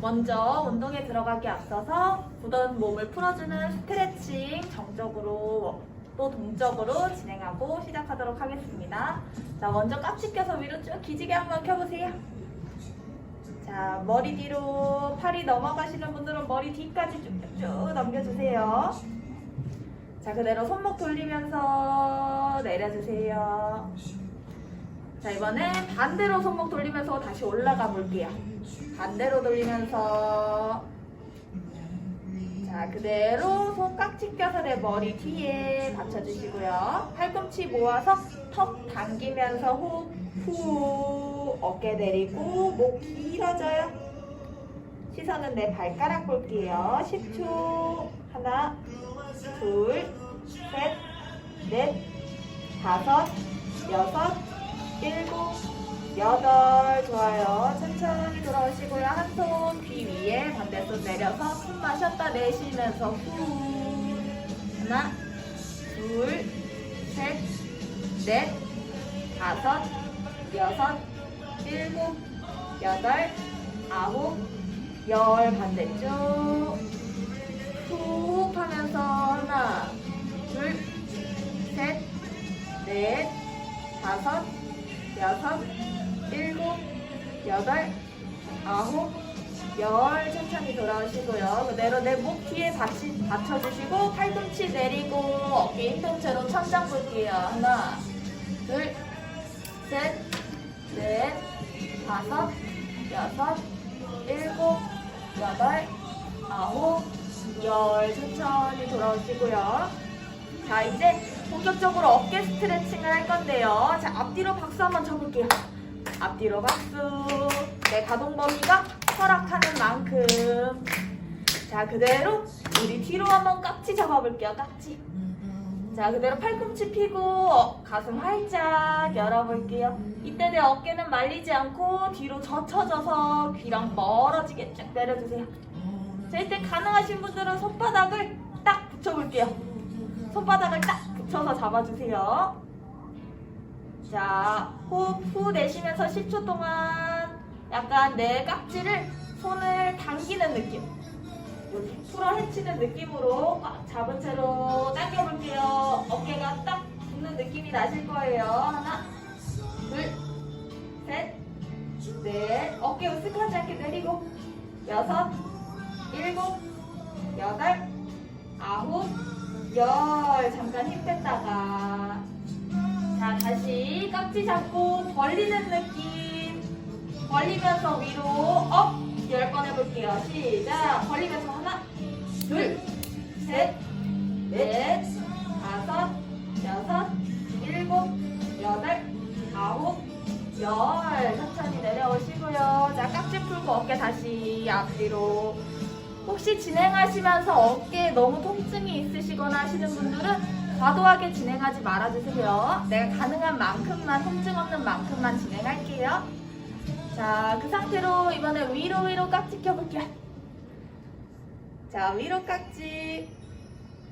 먼저 운동에 들어가기 앞서서 굳은 몸을 풀어주는 스트레칭 정적으로 또 동적으로 진행하고 시작하도록 하겠습니다. 자, 먼저 깍지 껴서 위로 쭉 기지개 한번 켜보세요. 자, 머리 뒤로 팔이 넘어가시는 분들은 머리 뒤까지 쭉쭉 넘겨주세요. 자, 그대로 손목 돌리면서 내려주세요. 자, 이번엔 반대로 손목 돌리면서 다시 올라가 볼게요. 반대로 돌리면서. 자 그대로 손 깍지 껴서 내 머리 뒤에 받쳐주시고요. 팔꿈치 모아서 턱 당기면서 호흡 후 어깨 내리고 목 길어져요. 시선은 내 발가락 볼게요. 10초. 하나 둘 셋 넷 다섯 여섯 일곱 여덟 좋아요. 천천히 돌아오시고요. 한 손 귀 위에 반대손 내려서 숨 마셨다 내쉬면서 후. 하나 둘 셋 넷 다섯 여섯 일곱 여덟 아홉 열 반대쪽. 후 하면서 하나 둘 셋 넷 다섯 여섯, 일곱, 여덟, 아홉, 열 천천히 돌아오시고요. 그대로 내 목 뒤에 받치, 받쳐주시고 팔꿈치 내리고 어깨 힘든 채로 천장 볼게요. 하나, 둘, 셋, 넷, 다섯, 여섯, 일곱, 여덟, 아홉, 열 천천히 돌아오시고요. 자 이제 본격적으로 어깨 스트레칭을 할 건데요. 자 앞뒤로 박수 한번 쳐볼게요. 앞뒤로 박수. 내 가동 범위가 허락하는 만큼. 자 그대로 우리 뒤로 한번 깍지 잡아볼게요. 깍지. 자 그대로 팔꿈치 펴고 어, 가슴 활짝 열어볼게요. 이때 내 어깨는 말리지 않고 뒤로 젖혀져서 귀랑 멀어지게 쭉 내려주세요. 자 이때 가능하신 분들은 손바닥을 딱 붙여볼게요. 손바닥을 딱 붙여서 잡아주세요. 자, 호흡 후 내쉬면서 10초 동안 약간 내 깍지를 손을 당기는 느낌. 이렇게 풀어 헤치는 느낌으로 꽉 잡은 채로 당겨볼게요. 어깨가 딱 붙는 느낌이 나실 거예요. 하나, 둘, 셋, 넷. 어깨 으쓱하지 않게 내리고. 여섯, 일곱, 여덟, 아홉, 열 잠깐 힘 뺐다가. 자 다시 깍지 잡고 벌리는 느낌. 벌리면서 위로 업! 열 번 해볼게요. 시작! 벌리면서 하나 둘셋넷 다섯 여섯 일곱 여덟 아홉 열. 천천히 내려오시고요. 자 깍지 풀고 어깨 다시 앞뒤로 혹시 진행하시면서 어깨에 너무 통증이 있으시거나 하시는 분들은 과도하게 진행하지 말아주세요. 내가 가능한 만큼만, 통증 없는 만큼만 진행할게요. 자, 그 상태로 이번에 위로 위로 깍지 껴볼게요. 자, 위로 깍지.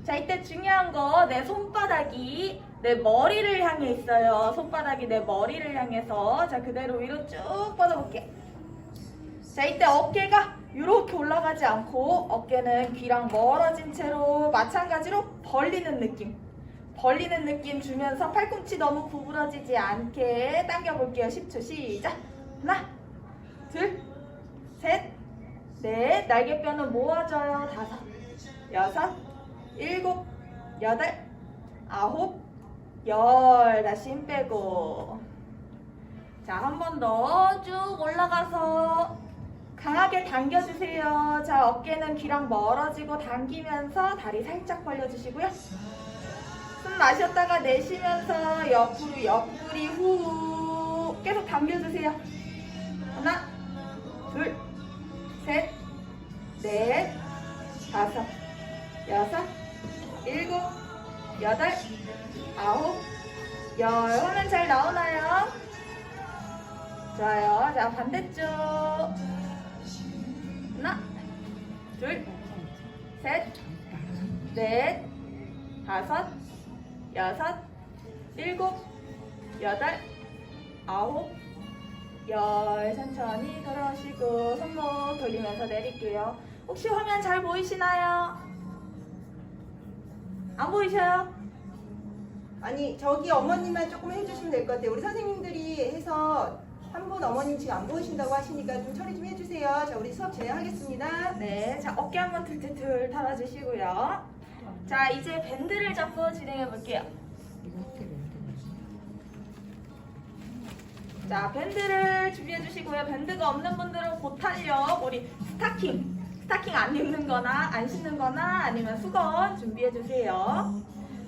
자, 이때 중요한 거, 내 손바닥이 내 머리를 향해 있어요. 손바닥이 내 머리를 향해서. 자, 그대로 위로 쭉 뻗어볼게요. 자, 이때 어깨가 이렇게 올라가지 않고 어깨는 귀랑 멀어진 채로 마찬가지로 벌리는 느낌. 벌리는 느낌 주면서 팔꿈치 너무 구부러지지 않게 당겨볼게요. 10초 시작. 하나, 둘, 셋, 넷. 날개뼈는 모아져요. 다섯, 여섯, 일곱, 여덟, 아홉, 열. 다시 힘 빼고. 자, 한 번 더 쭉 올라가서 강하게 당겨주세요. 자, 어깨는 귀랑 멀어지고 당기면서 다리 살짝 벌려주시고요. 숨 마셨다가 내쉬면서 옆으로 옆구리 후 계속 당겨주세요. 하나, 둘, 셋, 넷, 다섯, 여섯, 일곱, 여덟, 아홉, 열. 화면 잘 나오나요? 좋아요. 자, 반대쪽. 둘, 셋, 넷, 다섯, 여섯, 일곱, 여덟, 아홉, 열 천천히 돌아오시고 손목 돌리면서 내릴게요. 혹시 화면 잘 보이시나요? 안 보이셔요? 아니 저기 어머님만 조금 해주시면 될 것 같아요. 우리 선생님들이 해서 한 분 어머님 지금 안 보이신다고 하시니까 좀 처리 좀 해주세요. 자 우리 수업 진행하겠습니다. 네, 자 어깨 한번 툴툴툴 털어주시고요. 자 이제 밴드를 잡고 진행해 볼게요. 자 밴드를 준비해 주시고요. 밴드가 없는 분들은 고탄력 우리 스타킹 스타킹 안 입는 거나 안 신는 거나 아니면 수건 준비해 주세요.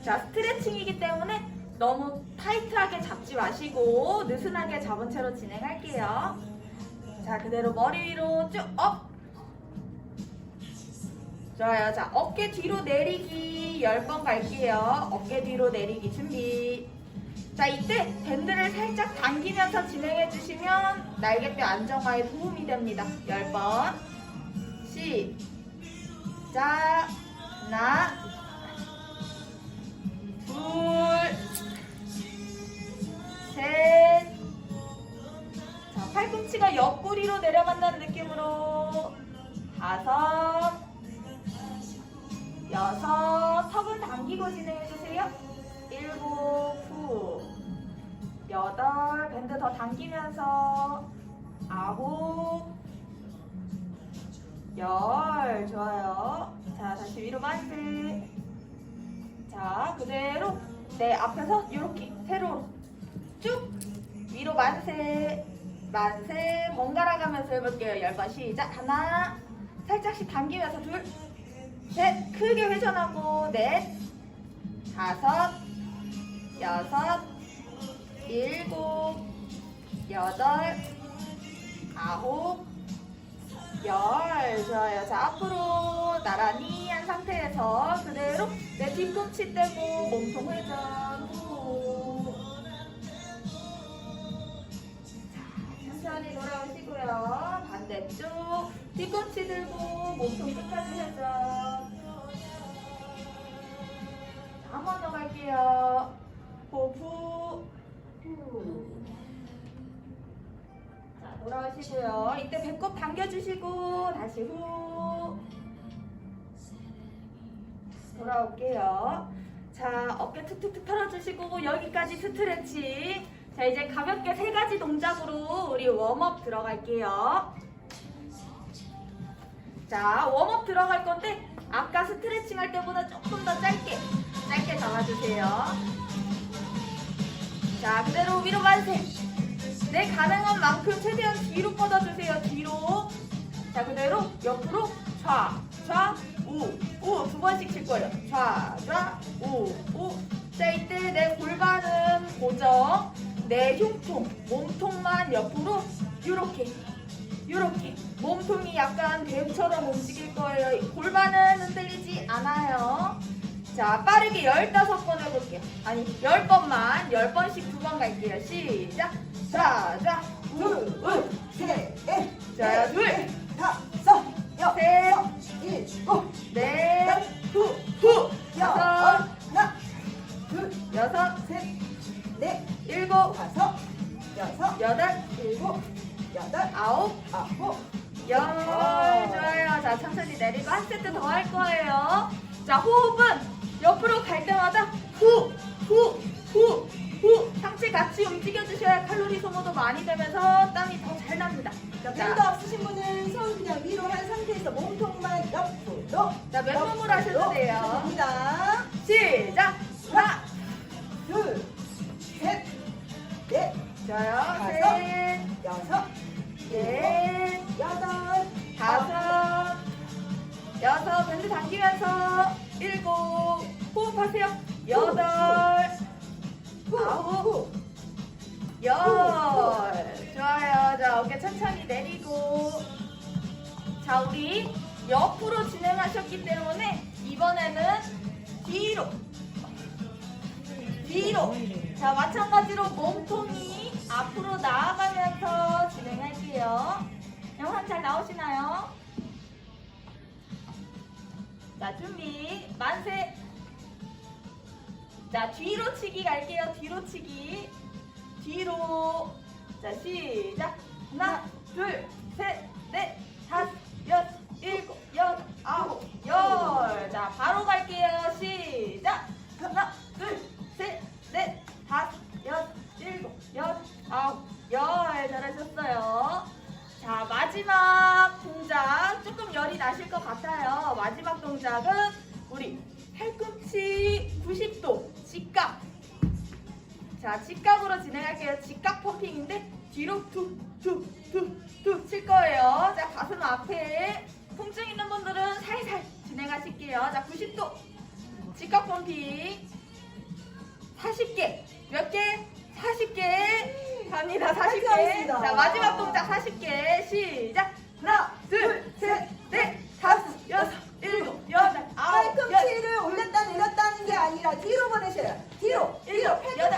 자 스트레칭이기 때문에 너무 타이트하게 잡지 마시고 느슨하게 잡은 채로 진행할게요. 자 그대로 머리 위로 쭉 업. 좋아요. 자 어깨 뒤로 내리기 10번 갈게요. 어깨 뒤로 내리기 준비. 자 이때 밴드를 살짝 당기면서 진행해 주시면 날개뼈 안정화에 도움이 됩니다. 10번 시작 하나 여덟 밴드 더 당기면서 아홉 열 좋아요. 자 다시 위로 만세. 자 그대로 내 앞에서 이렇게 세로로 쭉 위로 만세 만세 번갈아 가면서 해볼게요. 열 번 시작 하나 살짝씩 당기면서 둘 셋, 크게 회전하고, 넷, 다섯, 여섯, 일곱, 여덟, 아홉, 열. 좋아요. 자, 앞으로 나란히 한 상태에서 그대로 내 뒤꿈치 떼고 몸통 회전 자, 돌아오시고요. 이때 배꼽 당겨주시고 다시 후. 돌아올게요. 자, 어깨 툭툭툭 털어주시고 여기까지 스트레칭. 자, 이제 가볍게 세 가지 동작으로 우리 웜업 들어갈게요. 자, 웜업 들어갈 건데 아까 스트레칭 할 때보다 조금 더 짧게 짧게 잡아주세요. 자, 그대로 위로 만세. 네, 가능한 만큼 최대한 뒤로 뻗어주세요. 뒤로. 자, 그대로 옆으로 좌, 좌, 우, 우 두 번씩 칠 거예요. 좌, 좌, 우, 우. 자, 이때 내 골반은 고정. 내 흉통, 몸통만 옆으로 이렇게, 이렇게. 몸통이 약간 뱀처럼 움직일 거예요. 골반은 흔들리지 않아요. 자, 빠르게 15번 해볼게요. 아니, 10번만, 10번씩 두 번 갈게요. 시작. 자, 자, 우, 우. 셋, 넷, 자, 둘, 다섯, 셋, 여섯, 일곱, 넷, 후, 후, 여섯, 여섯, 하나, 둘, 여섯, 셋, 넷, 일곱, 다섯, 여섯, 여덟, 일곱, 여덟, 아홉, 아홉, 열. 좋아요. 자, 천천히 내리고 한 세트 더 할 거예요. 자, 호흡은 소모도 많이 되면서 땀이 더 잘 납니다. 자, 자, 밴드 없으신 분은 손 그냥 위로 한 상태에서 몸통만 옆으로. 자, 맨몸으로 하셔도 돼요. 됩니다. 시작. 하나, 둘, 셋, 넷, 좋아요. 다섯. 셋, 여섯, 넷, 여덟, 다섯, 여섯, 밴드 당기면서 일곱, 호흡하세요. 여덟, 열. 좋아요. 자, 어깨 천천히 내리고. 자, 우리 옆으로 진행하셨기 때문에 이번에는 뒤로. 뒤로. 자, 마찬가지로 몸통이 앞으로 나아가면서 진행할게요. 영상 잘 나오시나요? 자, 준비. 만세. 자, 뒤로 치기 갈게요. 뒤로 치기. 자, 시작. 하나, 둘, 셋, 넷, 다섯, 여섯, 일곱, 여덟, 아홉, 열. 자, 바로 갈게요. 시작. 하나, 둘, 셋, 넷, 다섯, 여섯, 일곱, 여덟, 아홉, 열. 잘하셨어요. 자, 마지막 동작. 조금 열이 나실 것 같아요. 마지막 동작은 우리 팔꿈치 90도 직각. 자, 직각으로 진행할게요. 직각 펌핑인데 뒤로 툭툭툭툭 칠 거예요. 자, 가슴 앞에 통증 있는 분들은 살살 진행하실게요. 자, 90도 직각 펌핑 40개. 몇 개? 40개. 갑니다. 40개. 하겠습니다. 자, 마지막 동작 40개. 시작. 하나, 둘, 셋, 넷, 다섯, 여섯, 일곱, 여덟, 아홉, 열. 팔꿈치를 올렸다 내렸다 하는 게 아니라 뒤로 보내셔요. 뒤로. 일곱, 팔꿈치